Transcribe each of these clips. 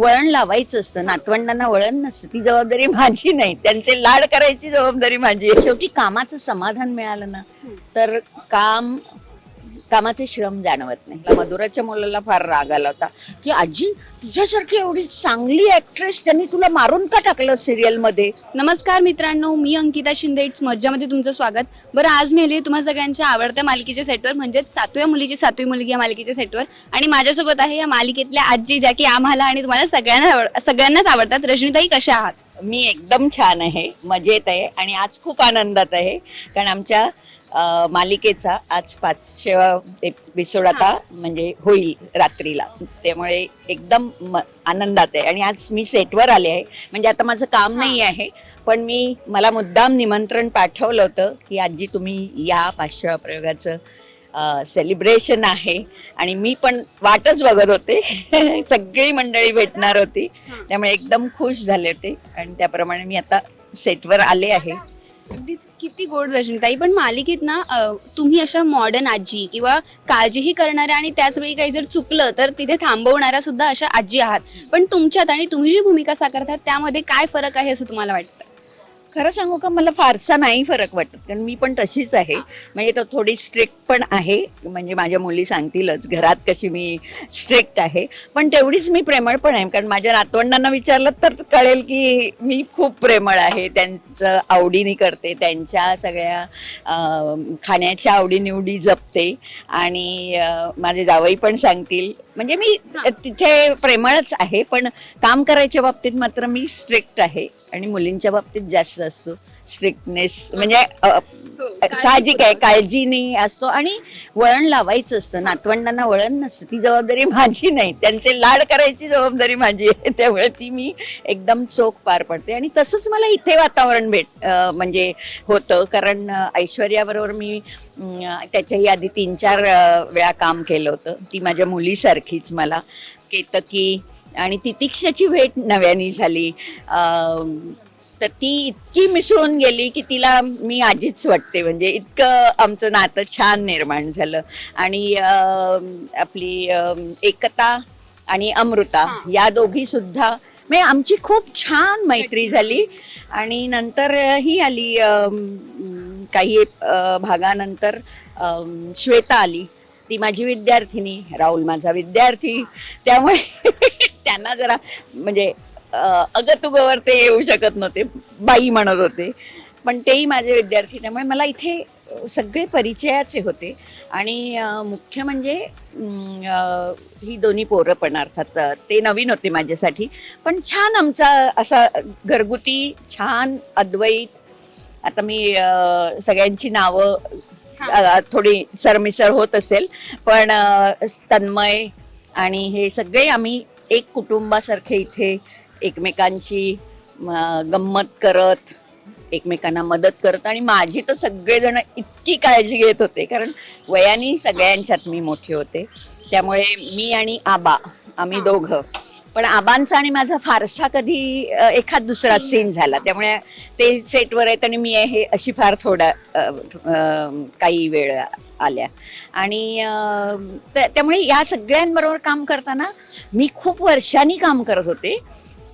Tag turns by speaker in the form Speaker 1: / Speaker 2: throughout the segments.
Speaker 1: वळण लावायचं असतं. नातवंडांना वळण नसतं. ती जबाबदारी माझी नाही. त्यांचे लाड करायची जबाबदारी माझी आहे. शेवटी कामाचं समाधान मिळालं ना तर काम कामाचे श्रम जाणवत नाही. मधुराच्या मुलाला फार राग आला होता. की आजी तुझ्यासारखी एवढी चांगली ऍक्ट्रेस त्यांनी तुला मारून का टाकलं सिरियलमध्ये
Speaker 2: नमस्कार मित्रांनो मी अंकिता शिंदे. इट्स मज्जामध्ये तुमचं स्वागत. बरं आज मी आली तुम्हा सगळ्यांच्या आवडत्या मालिकेच्या सेटवर म्हणजेच सातव्या मुलीची सातवी मुलगी या मालिकेच्या सेटवर आणि माझ्यासोबत आहे या मालिकेतल्या आजी ज्या की आम्हाला आणि तुम्हाला सगळ्यांना सगळ्यांनाच आवडतात. रजनीताई कशा आहात?
Speaker 1: मी एकदम छान आहे मजेत आहे आणि आज खूप आनंदात आहे. कारण आमच्या अं, मालिकेचा आज पाचशेवा एपिसोड आता म्हणजे होईल रात्रीला. त्यामुळे एकदम म- आनंदात आहे. आणि आज मी सेटवर आले आहे. म्हणजे आता माझं काम नाही आहे पण मी मला मुद्दाम निमंत्रण पाठवलं होतं की आजी तुम्ही या पाचशेवा प्रयोगाचं सेलिब्रेशन आहे. आणि मी पण वाटच बघत होते. सगळी मंडळी भेटणार होती. त्यामुळे एकदम खुश झाले होते. आणि त्याप्रमाणे मी आता सेटवर आले आहे.
Speaker 2: अगदीच किती गोड रजनीताई पण मालिकेत ना तुम्ही अशा मॉडर्न आजी किंवा काळजीही करणाऱ्या आणि त्याच वेळी काही जर चुकलं तर तिथे थांबवणाऱ्या सुद्धा अशा आजी आहात. पण तुमच्यात आणि तुम्ही जी भूमिका साकारतात त्यामध्ये काय फरक आहे असं तुम्हाला वाटतं?
Speaker 1: खरं सांगू का मला फारसा नाही फरक वाटत. कारण मी पण तशीच आहे. म्हणजे तो थोडी स्ट्रिक्ट पण आहे. म्हणजे माझ्या मुली सांगतीलच घरात कशी मी स्ट्रिक्ट आहे. पण तेवढीच मी प्रेमळ पण आहे. कारण माझ्या नातवंडांना विचारलं तर कळेल की मी खूप प्रेमळ आहे. त्यांचं आवडीने करते. त्यांच्या सगळ्या खाण्याच्या आवडीनिवडी जपते. आणि माझे जावई पण सांगतील. म्हणजे मी तिथे प्रेमळच आहे. पण काम करायच्या बाबतीत मात्र मी स्ट्रिक्ट आहे. आणि मुलींच्या बाबतीत जास्त असतो स्ट्रिक्टनेस म्हणजे अ, साहजिक आहे काळजीने असतो. आणि वळण लावायचं असतं. नातवंडांना वळण नसतं. ती जबाबदारी माझी नाही. त्यांचे लाड करायची जबाबदारी माझी आहे. त्यामुळे ती मी एकदम चोख पार पडते. आणि तसंच मला इथे वातावरण भेट म्हणजे होतं. कारण ऐश्वर्याबरोबर मी त्याच्याही आधी तीन चार वेळा काम केलं होतं. ती माझ्या मुलीसारखीच मला केतकी आणि तितिक्षाची भेट नव्याने झाली. तर ती इतकी मिसळून गेली की तिला मी आजीच वाटते. म्हणजे इतकं आमचं नातं छान निर्माण झालं. आणि आपली एकता आणि अमृता या दोघी सुद्धा म्हणजे आमची खूप छान मैत्री झाली. आणि नंतर ही आली काही भागानंतर श्वेता आली. ती माझी विद्यार्थिनी राहुल माझा विद्यार्थी. त्यामुळे त्यांना जरा म्हणजे अं, अगतुगवर ते येऊ शकत नव्हते बाई म्हणत होते. पण तेही माझे विद्यार्थी त्यामुळे मला इथे सगळे परिचयाचे होते. आणि मुख्य म्हणजे ही दोन्ही पोरं पण अर्थात ते नवीन होते माझ्यासाठी. पण छान आमचा असा घरगुती छान अद्वैत आता मी सगळ्यांची नावं थोडी सरमिसळ होत असेल पण तन्मय आणि हे सगळे आम्ही एक कुटुंबासारखे इथे एकमेकांची गंमत करत एकमेकांना मदत करत. आणि माझी तर सगळेजण इतकी काळजी घेत होते कारण वयाने सगळ्यांच्यात मी मोठे होते. त्यामुळे मी आणि आबा आम्ही दोघं. पण आबांचा आणि माझा फारसा कधी एखाद दुसरा सीन झाला. त्यामुळे ते सेटवर आहेत आणि मी आहे अशी फार थोडा काही वेळ आल्या. आणि त्यामुळे या सगळ्यांबरोबर काम करताना मी खूप वर्षांनी काम करत होते.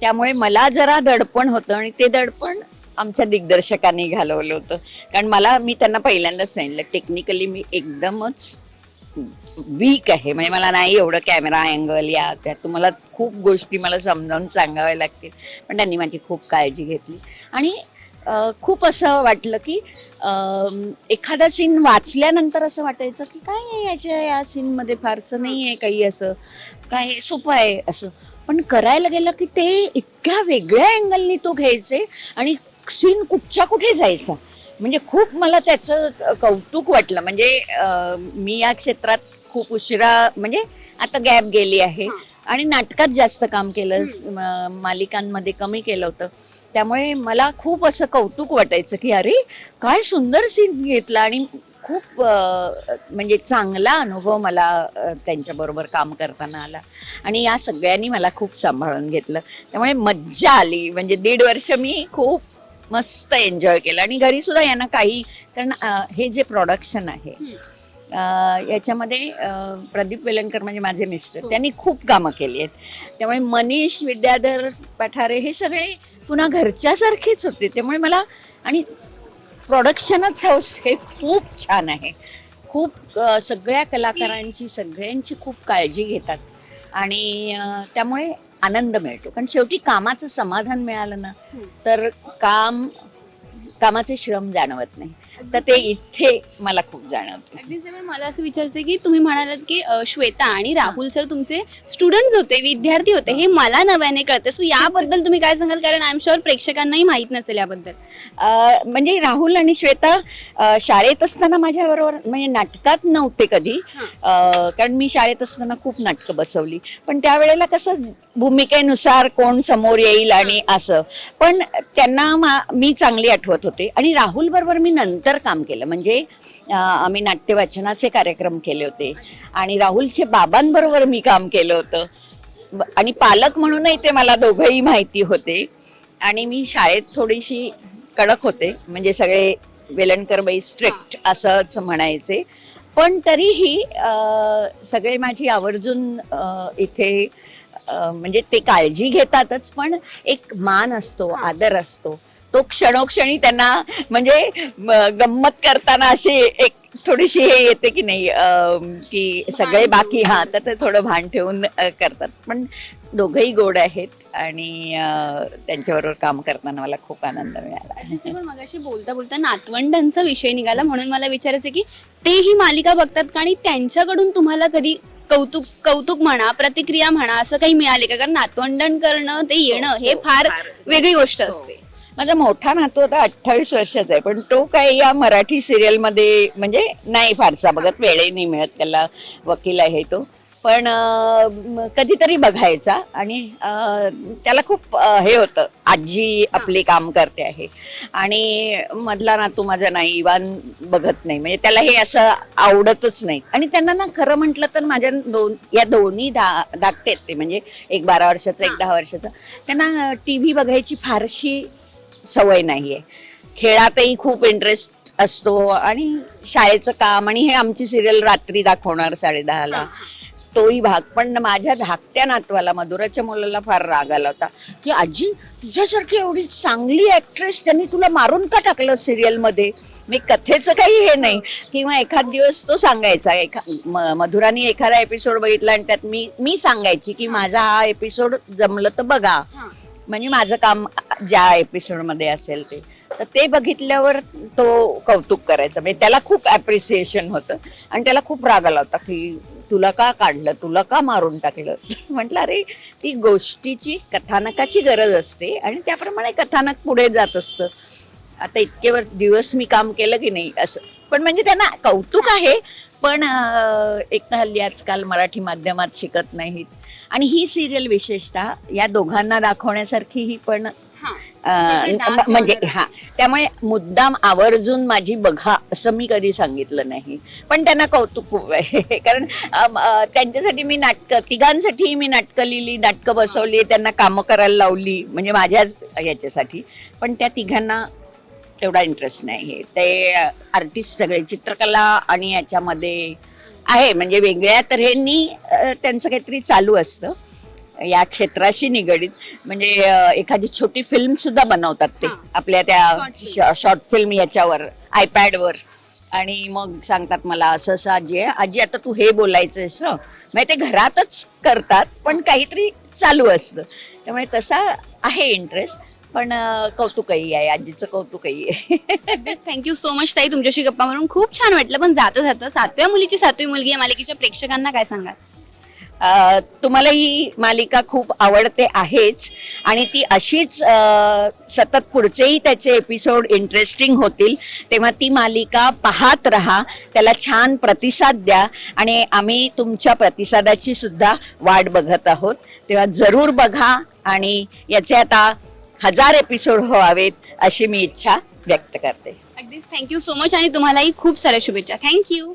Speaker 1: त्यामुळे मला जरा दडपण होतं आणि ते दडपण आमच्या दिग्दर्शकांनी घालवलं होतं. कारण मला मी त्यांना पहिल्यांदाच सांगितलं टेक्निकली मी एकदमच वीक आहे. म्हणजे मला नाही एवढं कॅमेरा अँगल या त्या तुम्हाला खूप गोष्टी मला समजावून सांगाव्या लागतील. पण त्यांनी माझी खूप काळजी घेतली. आणि खूप असं वाटलं की एखादा सीन वाचल्यानंतर असं वाटायचं की काय याच्या या सीनमध्ये फारसं नाही आहे काही असं. काय सोपं आहे असं. पण करायला गेलं की ते इतक्या वेगळ्या अँगलनी तो घ्यायचे आणि सीन कुठच्या कुठे जायचा. म्हणजे खूप मला त्याचं कौतुक वाटलं. म्हणजे मी या क्षेत्रात खूप उशिरा म्हणजे आता गॅप गेली आहे. आणि नाटकात जास्त काम केलं. मालिकांमध्ये कमी केलं होतं. त्यामुळे मला खूप असं कौतुक वाटायचं की अरे काय सुंदर सीन घेतला आणि खूप म्हणजे चांगला अनुभव मला त्यांच्याबरोबर काम करताना आला. आणि या सगळ्यांनी मला खूप सांभाळून घेतलं. त्यामुळे मज्जा आली. म्हणजे दीड वर्ष मी खूप मस्त एन्जॉय केलं. आणि घरी सुद्धा यांना काही कारण हे जे प्रोडक्शन आहे याच्यामध्ये प्रदीप वेलणकर म्हणजे माझे मिस्टर त्यांनी खूप कामं केली आहेत. त्यामुळे मनीष विद्याधर पठारे हे सगळे पुन्हा घरच्यासारखेच होते. त्यामुळे मला आणि प्रोडक्शनच हाऊस हे खूप छान आहे. खूप सगळ्या कलाकारांची सगळ्यांची खूप काळजी घेतात. आणि त्यामुळे आनंद मिळतो. कारण शेवटी कामाचं समाधान मिळालं ना तर काम कामाचे श्रम जाणवत नाही. तर ते इथे मला खूप जाणवते.
Speaker 2: अगदी सर मला असं विचारायचं आहे की तुम्ही म्हणालात की अ, श्वेता आणि राहुल सर तुमचे स्टुडंट्स होते विद्यार्थी होते हे मला नव्याने कळते सो याबद्दल तुम्ही काय सांगाल? कारण आय एम शुअर प्रेक्षकांनाही माहीत नसेल याबद्दल.
Speaker 1: अ, म्हणजे राहुल आणि श्वेता अ, शाळेत असताना माझ्याबरोबर म्हणजे नाटकात नव्हते कधी. अ, कारण मी शाळेत असताना खूप नाटकं बसवली. पण त्यावेळेला कसं भूमिकेनुसार कोण समोर येईल आणि असं. पण त्यांना मा- मी चांगली आठवत होते. आणि राहुल बरोबर मी नंतर काम केलं. म्हणजे आम्ही नाट्यवाचनाचे कार्यक्रम केले होते. आणि राहुलच्या बाबांबरोबर मी काम केलं होतं. आणि पालक म्हणूनही ते मला दोघंही माहिती होते. आणि मी शाळेत थोडीशी कडक होते. म्हणजे सगळे वेलणकरबाई स्ट्रिक्ट असंच म्हणायचे. पण तरीही सगळे माझी आवर्जून इथे म्हणजे ते काळजी घेतातच. पण एक मान असतो आदर असतो. तो क्षणोक्षणी त्यांना म्हणजे गंमत करताना अशी एक थोडीशी हे येते की नाही की सगळे बाकी हा तर ते थोडं भान ठेवून करतात. पण दोघंही गोड आहेत आणि त्यांच्याबरोबर काम करताना मला खूप आनंद मिळाला.
Speaker 2: मगाशी बोलता बोलता नातवंडांचा विषय निघाला. म्हणून मला विचारायचं की ते ही मालिका बघतात का? आणि त्यांच्याकडून तुम्हाला कधी कौतुक कौतुक म्हणा प्रतिक्रिया म्हणा असं काही मिळाले का? कारण नातवंडांकडनं ते येणं हे फार वेगळी गोष्ट असते.
Speaker 1: माझा मोठा नातू आता अठ्ठावीस वर्षाचा आहे पण तो काही या मराठी सिरियलमध्ये म्हणजे नाही फारसा बघत वेळही नाही मिळत त्याला. वकील आहे तो. पण कधीतरी बघायचा आणि त्याला खूप हे होतं आजी आपली काम करते आहे. आणि मधला नातू माझा नाही इवान बघत नाही. म्हणजे त्याला हे असं आवडतच नाही. आणि त्यांना ना खरं म्हटलं तर माझ्या दोन या दोन्ही धा धाकटे ते. म्हणजे एक बारा वर्षाचा एक दहा वर्षाचा. त्यांना टी व्ही बघायची फारशी सवय नाहीये. खेळातही खूप इंटरेस्ट असतो आणि शाळेचं काम आणि हे आमची सिरियल रात्री दाखवणार साडेदहाला तोही भाग. पण माझ्या धाकट्या नातवाला मधुराच्या मुलाला फार राग आला होता की आजी तुझ्यासारखी एवढी चांगली ऍक्ट्रेस त्यांनी तुला मारून का टाकलं सिरियलमध्ये मी कथेचं काही हे नाही. किंवा एखाद दिवस तो सांगायचा एखा मधुरानी एखादा एपिसोड बघितला आणि त्यात मी मी सांगायची की माझा हा एपिसोड जमलं तर बघा. म्हणजे माझं काम ज्या एपिसोडमध्ये असेल ते. तर ते बघितल्यावर तो कौतुक करायचा. म्हणजे त्याला खूप ॲप्रिसिएशन होतं. आणि त्याला खूप राग आला होता की तुला का काढलं? तुला का मारून टाकलं? म्हटलं अरे ती गोष्टीची कथानकाची गरज असते आणि त्याप्रमाणे कथानक पुढे जात असतं. आता इतके वर दिवस मी काम केलं की नाही असं. पण म्हणजे त्यांना कौतुक आहे पण एक तर हल्ली आजकाल मराठी माध्यमात शिकत नाहीत. आणि ही सिरियल विशेषतः या दोघांना दाखवण्यासारखी ही पण म्हणजे
Speaker 2: वगैरे.
Speaker 1: हा त्यामुळे मुद्दाम आवर्जून माझी बघा असं मी कधी सांगितलं नाही. पण त्यांना कौतुक खूप आहे. कारण त्यांच्यासाठी मी नाटकं तिघांसाठी मी नाटकं लिहिली नाटकं बसवली त्यांना कामं करायला लावली म्हणजे माझ्याच याच्यासाठी पण त्या तिघांना तेवढा इंटरेस्ट नाही आहे. ते आर्टिस्ट सगळे चित्रकला आणि याच्यामध्ये आहे. म्हणजे वेगळ्या तऱ्हेनी त्यांचं काहीतरी चालू असतं. या क्षेत्राशी निगडीत. म्हणजे एखादी छोटी फिल्म सुद्धा बनवतात ते. आपल्या त्या शॉर्ट फिल्म याच्यावर आयपॅडवर आणि मग सांगतात मला असं असं आजी आहे. आजी आता तू हे बोलायचं आहेस म्हणजे ते घरातच करतात पण काहीतरी चालू असतं. त्यामुळे तसा आहे इंटरेस्ट पण कौतुकही आहे. आजीचं कौतुकही आहे.
Speaker 2: थँक्यू सो मच ताई. तुमच्याशी गप्पा मारून खूप छान वाटलं. पण जाता जाता सातव्या मुलीची सातवी मुलगी या मालिकेच्या प्रेक्षकांना काय सांगाल?
Speaker 1: तुम्हाला ही मालिका खूप आवडते आहेच. आणि ती अशीच सतत पुढचेही त्याचे एपिसोड इंटरेस्टिंग होतील तेव्हा ती मालिका पाहत राहा त्याला छान प्रतिसाद द्या. आणि आम्ही तुमच्या प्रतिसादाची सुद्धा वाट बघत आहोत. तेव्हा जरूर बघा आणि याचे आता हजार एपिसोड व्हावेत अशी मी इच्छा व्यक्त करते.
Speaker 2: अगदीच थँक्यू सो मच आणि तुम्हालाही खूप साऱ्या शुभेच्छा. थँक्यू